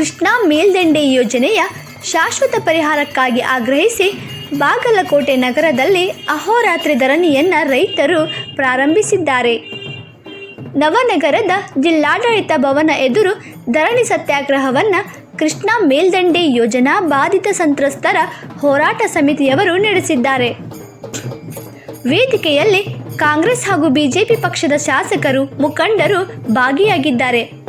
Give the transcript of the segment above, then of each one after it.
ಕೃಷ್ಣಾ ಮೇಲ್ದಂಡೆ ಯೋಜನೆಯ ಶಾಶ್ವತ ಪರಿಹಾರಕ್ಕಾಗಿ ಆಗ್ರಹಿಸಿ ಬಾಗಲಕೋಟೆ ನಗರದಲ್ಲಿ ಅಹೋರಾತ್ರಿ ಧರಣಿಯನ್ನು ರೈತರು ಪ್ರಾರಂಭಿಸಿದ್ದಾರೆ. ನವನಗರದ ಜಿಲ್ಲಾಡಳಿತ ಭವನ ಎದುರು ಧರಣಿ ಸತ್ಯಾಗ್ರಹವನ್ನು ಕೃಷ್ಣಾ ಮೇಲ್ದಂಡೆ ಯೋಜನಾ ಬಾಧಿತ ಸಂತ್ರಸ್ತರ ಹೋರಾಟ ಸಮಿತಿಯವರು ನಡೆಸಿದ್ದಾರೆ. ವೇದಿಕೆಯಲ್ಲಿ ಕಾಂಗ್ರೆಸ್ ಹಾಗೂ ಬಿಜೆಪಿ ಪಕ್ಷದ ಶಾಸಕರು ಮುಖಂಡರು ಭಾಗಿಯಾಗಿದ್ದಾರೆ.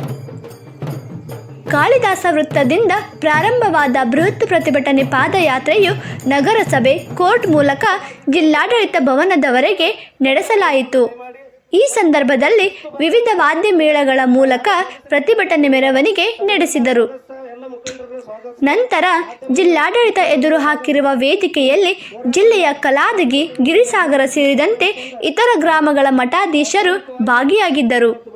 ಕಾಳಿದಾಸ ವೃತ್ತದಿಂದ ಪ್ರಾರಂಭವಾದ ಬೃಹತ್ ಪ್ರತಿಭಟನೆ ಪಾದಯಾತ್ರೆಯು ನಗರಸಭೆ ಕೋರ್ಟ್ ಮೂಲಕ ಜಿಲ್ಲಾಡಳಿತ ಭವನದವರೆಗೆ ನಡೆಸಲಾಯಿತು. ಈ ಸಂದರ್ಭದಲ್ಲಿ ವಿವಿಧ ವಾದ್ಯ ಮೇಳಗಳ ಮೂಲಕ ಪ್ರತಿಭಟನೆ ಮೆರವಣಿಗೆ ನಡೆಸಿದರು. ನಂತರ ಜಿಲ್ಲಾಡಳಿತ ಎದುರು ಹಾಕಿರುವ ವೇದಿಕೆಯಲ್ಲಿ ಜಿಲ್ಲೆಯ ಕಲಾದಗಿ ಗಿರಿಸಾಗರ ಸೇರಿದಂತೆ ಇತರ ಗ್ರಾಮಗಳ ಮಠಾಧೀಶರು ಭಾಗಿಯಾಗಿದ್ದರು.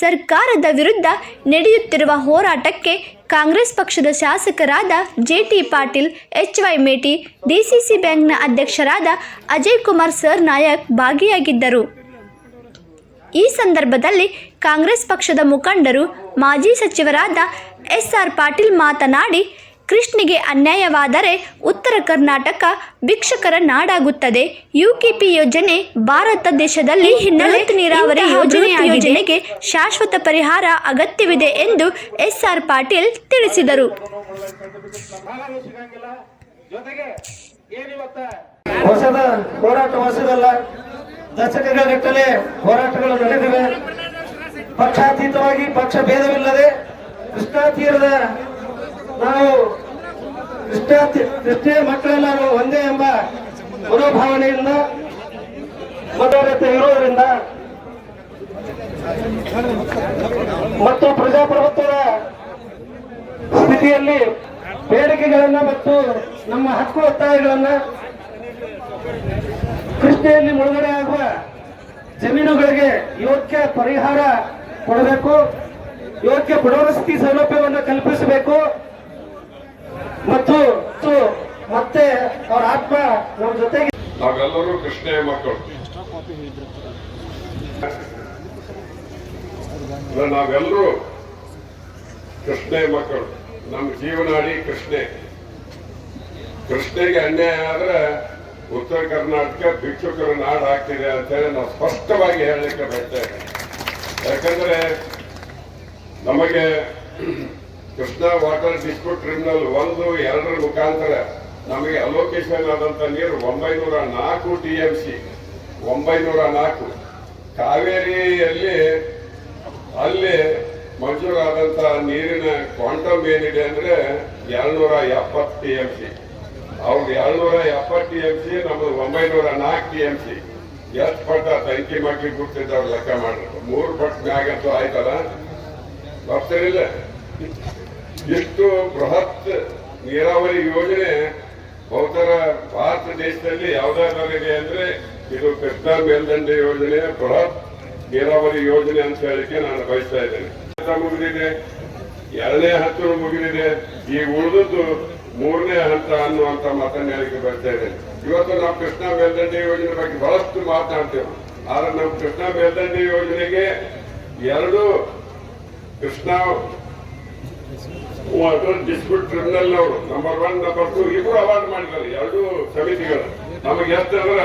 ಸರ್ಕಾರದ ವಿರುದ್ಧ ನಡೆಯುತ್ತಿರುವ ಹೋರಾಟಕ್ಕೆ ಕಾಂಗ್ರೆಸ್ ಪಕ್ಷದ ಶಾಸಕರಾದ J T Patil H Y Meti DCC ಬ್ಯಾಂಕ್ನ ಅಧ್ಯಕ್ಷರಾದ ಅಜಯ್ ಕುಮಾರ್ ಸರ್ ನಾಯಕ್ ಭಾಗಿಯಾಗಿದ್ದರು. ಈ ಸಂದರ್ಭದಲ್ಲಿ ಕಾಂಗ್ರೆಸ್ ಪಕ್ಷದ ಮುಖಂಡರು, ಮಾಜಿ ಸಚಿವರಾದ ಎಸ್ ಆರ್ ಪಾಟೀಲ್ ಮಾತನಾಡಿ ಕೃಷ್ಣಿಗೆ ಅನ್ಯಾಯವಾದರೆ ಉತ್ತರ ಕರ್ನಾಟಕ ಭಿಕ್ಷಕರ ನಾಡಾಗುತ್ತದೆ. ಯುಕೆಪಿ ಯೋಜನೆ ಭಾರತ ದೇಶದಲ್ಲಿ ಹಿನ್ನೆಲೆ. ನೀರಾವರಿ ಯೋಜನೆ ಯೋಜನೆಗೆ ಶಾಶ್ವತ ಪರಿಹಾರ ಅಗತ್ಯವಿದೆ ಎಂದು ಎಸ್ ಆರ್ ಪಾಟೀಲ್ ತಿಳಿಸಿದರು. ಹೊಸದ ಹೋರಾಟ ಹೊಸದಲ್ಲ ದಶಕಗಳಗಟ್ಟಲೆ ಹೋರಾಟಗಳು ನಡೆದಿವೆ. ಪಕ್ಷಾತೀತವಾಗಿ ಪಕ್ಷ ಭೇದವಿಲ್ಲದೆ ಕೃಷ್ಣಾ ತೀರದ ನಾವು ಕೃಷ್ಣಾ ಕೃಷ್ಣ ಮಕ್ಕಳೆಲ್ಲರೂ ಒಂದೇ ಎಂಬ ಮನೋಭಾವನೆಯಿಂದ ಮತದಾರತೆ ಇರೋದರಿಂದ ಮತ್ತು ಪ್ರಜಾಪ್ರಭುತ್ವದ ಸ್ಥಿತಿಯಲ್ಲಿ ಬೇಡಿಕೆಗಳನ್ನ ಮತ್ತು ನಮ್ಮ ಹಕ್ಕು ಒತ್ತಾಯಗಳನ್ನ ಕೃಷ್ಣೆಯಲ್ಲಿ ಮುಳುಗಡೆ ಆಗುವ ಜಮೀನುಗಳಿಗೆ ಯೋಗ್ಯ ಪರಿಹಾರ ಕೊಡಬೇಕು. ಯೋಗ್ಯ ಪುನರ್ವಸತಿ ಸೌಲಭ್ಯವನ್ನು ಕಲ್ಪಿಸಬೇಕು ಮತ್ತು ಮತ್ತು ಮತ್ತೆ ಅವರ ಆತ್ಮ ನಮ್ಮ ಜೊತೆಗೆ ನಾವೆಲ್ಲರೂ ಕೃಷ್ಣೆಯ ಮಕ್ಕಳು. ನಾವೆಲ್ಲರೂ ಕೃಷ್ಣೆಯ ಮಕ್ಕಳು. ನಮ್ಮ ಜೀವನಾಡಿ ಕೃಷ್ಣೆ. ಕೃಷ್ಣೆಗೆ ಅನ್ಯಾಯ ಆದ್ರೆ ಉತ್ತರ ಕರ್ನಾಟಕ ಭಿಕ್ಷುಕರ ನಾಡು ಆಗ್ತಿದೆ ಅಂತ ಹೇಳಿ ನಾವು ಸ್ಪಷ್ಟವಾಗಿ ಹೇಳಲಿಕ್ಕೆ ಬರ್ತೇವೆ ಯಾಕಂದ್ರೆ ನಮಗೆ ಕೃಷ್ಣ ವಾಟರ್ ಡಿಸ್ಪ್ಯೂಟ್ ಟ್ರಿಬ್ಯುನಲ್ ಒಂದು, ಎರಡರ ಮುಖಾಂತರ ನಮಗೆ ಅಲೋಕೇಶನ್ ಆದಂತ ನೀರು ಒಂಬೈನೂರ ನಾಲ್ಕು ಟಿ ಎಂ ಸಿ ಒಂಬೈನೂರ ನಾಲ್ಕು. ಕಾವೇರಿಯಲ್ಲಿ ಅಲ್ಲಿ ಮಂಜೂರಾದಂಥ ನೀರಿನ ಕ್ವಾಂಟಮ್ ಏನಿದೆ ಅಂದ್ರೆ ಎರಡ್ನೂರ ಎಪ್ಪತ್ತು ಟಿ ಎಂ ಸಿ ಅವ್ರದ್ದು ಎರಡ್ನೂರ ಎಪ್ಪತ್ತು ಟಿ ಎಂ ಸಿ ನಮ್ಮದು ಒಂಬೈನೂರ ನಾಲ್ಕು ಟಿ ಎಂ ಸಿ ಎಷ್ಟು ಪಟ್ಟ ತನಿಖೆ ಮಕ್ಕಿ ಗುರ್ತಿದ್ದವ್ರು ಲೆಕ್ಕ ಮಾಡ್ರಿ ಮೂರು ಪಟ್ಟು ಮ್ಯಾಗಂತೂ ಆಯ್ತಲ್ಲ? ಬರ್ತಿರಲಿಲ್ಲ ಇಷ್ಟು ಬೃಹತ್ ನೀರಾವರಿ ಯೋಜನೆ ಬಹುತರ ಭಾರತ ದೇಶದಲ್ಲಿ ಯಾವ್ದಾದ್ರಿದೆ ಅಂದ್ರೆ ಇದು ಕೃಷ್ಣಾ ಮೇಲ್ದಂಡೆ ಯೋಜನೆ, ಬೃಹತ್ ನೀರಾವರಿ ಯೋಜನೆ ಅಂತ ಹೇಳಿಕೆ ನಾನು ಬಯಸ್ತಾ ಇದ್ದೇನೆ. ಮುಗಿದಿದೆ, ಎರಡನೇ ಹಂತ ಮುಗಿದಿದೆ. ಈ ಉಳಿದದ್ದು ಮೂರನೇ ಹಂತ ಅನ್ನುವಂತ ಮಾತನ್ನ ಹೇಳಿಕೆ ಬರ್ತಾ ಇದ್ದೇನೆ ಇವತ್ತು ನಾವು ಕೃಷ್ಣಾ ಮೇಲ್ದಂಡೆ ಯೋಜನೆ ಬಗ್ಗೆ ಬಹಳಷ್ಟು ಮಾತಾಡ್ತೇವೆ ಆದ್ರೆ ನಮ್ಮ ಕೃಷ್ಣಾ ಮೇಲ್ದಂಡೆ ಯೋಜನೆಗೆ ಎರಡು ಕೃಷ್ಣಾ ಡಿಸ್ಪ್ಯೂಟ್ ಟ್ರಿಬ್ಯುನಲ್ ಅವರು ನಂಬರ್ ಒನ್ ನಂಬರ್ ಟೂ ಇಬ್ರು ಅವಾರ್ಡ್ ಮಾಡಿದ್ದಾರೆ. ಎರಡು ಸಮಿತಿಗಳು. ನಮಗೆ ಎಷ್ಟು ಅಂದ್ರೆ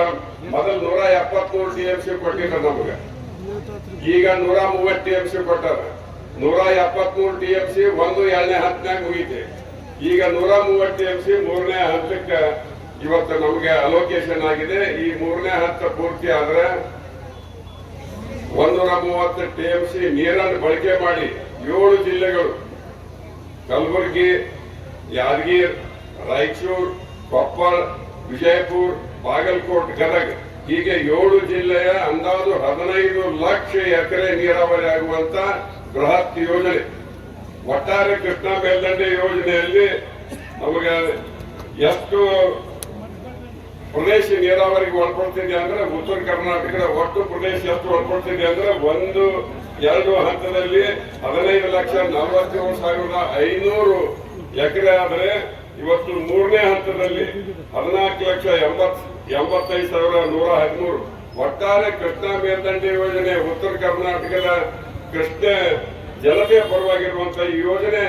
ಮೊದಲು ನೂರ ಎಪ್ಪತ್ಮೂರು ಟಿ ಎಂ ಸಿ ಕೊಟ್ಟಿದ್ರು ನಮಗೆ. ಈಗ ನೂರ ಮೂವತ್ತು ಟಿ ಎಂ ಸಿ ಕೊಟ್ಟಾರ ನೂರ ಎಪ್ಪತ್ಮೂರು ಟಿ ಎಂ ಸಿ ಒಂದು ಎರಡನೇ ಹತ್ತನಾಗ ಮುಗೀತೆ. ಈಗ ನೂರ ಮೂವತ್ತು ಟಿ ಎಂ ಸಿ ಮೂರನೇ ಹಂತಕ್ಕೆ ಇವತ್ತು ನಮಗೆ ಅಲೋಕೇಶನ್ ಆಗಿದೆ. ಈ ಮೂರನೇ ಹಂತ ಪೂರ್ತಿ ಆದ್ರೆ ಒಂದೂರ ಮೂವತ್ತು ಟಿ ಎಂ ಸಿ ನೀರನ್ನು ಬಳಕೆ ಮಾಡಿ ಏಳು ಜಿಲ್ಲೆಗಳು ಕಲಬುರಗಿ, ಯಾದಗಿರ್, ರಾಯಚೂರು, ಕೊಪ್ಪಳ, ವಿಜಯಪುರ, ಬಾಗಲಕೋಟ್, ಗದಗ. ಹೀಗೆ ಏಳು ಜಿಲ್ಲೆಯ ಅಂದಾಜು ಹದಿನೈದು ಲಕ್ಷ ಎಕರೆ ನೀರಾವರಿ ಆಗುವಂತ ಬೃಹತ್ ಯೋಜನೆ. ಒಟ್ಟಾರೆ ಕೃಷ್ಣ ಮೇಲ್ದಂಡೆ ಯೋಜನೆಯಲ್ಲಿ ನಮಗೆ ಎಷ್ಟು ಪ್ರದೇಶ ನೀರಾವರಿಗೆ ಒಳಪಡ್ತಿದೆ ಅಂದ್ರೆ ಉತ್ತರ ಕರ್ನಾಟಕದ ಒಟ್ಟು ಪ್ರದೇಶ ಎಷ್ಟು ಒಳಪಡ್ತಿದೆ ಅಂದ್ರೆ ಒಂದು, ಎರಡು ಹಂತದಲ್ಲಿ ಹದಿನೈದು ಲಕ್ಷ ನಲವತ್ತೇಳು ಸಾವಿರದ ಐನೂರು ಎಕರೆ ಆದರೆ ಇವತ್ತು ಮೂರನೇ ಹಂತದಲ್ಲಿ ಹದಿನಾಲ್ಕು ಲಕ್ಷ ಎಂಬತ್ ಎಂಬತ್ತೈದು ಸಾವಿರ ನೂರ ಹದಿಮೂರು. ಒಟ್ಟಾರೆ ಕೃಷ್ಣಾ ಮೇಲ್ದಂಡೆ ಯೋಜನೆ ಉತ್ತರ ಕರ್ನಾಟಕದ ಕೃಷ್ಣ ಜನತೆಯ ಪರವಾಗಿರುವಂತಹ ಈ ಯೋಜನೆ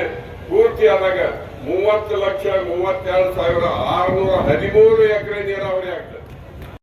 ಪೂರ್ತಿ ಆದಾಗ ಮೂವತ್ತು ಲಕ್ಷ ಮೂವತ್ತೆರಡು ಸಾವಿರ ಆರುನೂರ ಹದಿಮೂರು ಎಕರೆ ನೀರಾವರಿ ಆಗ್ತದೆ.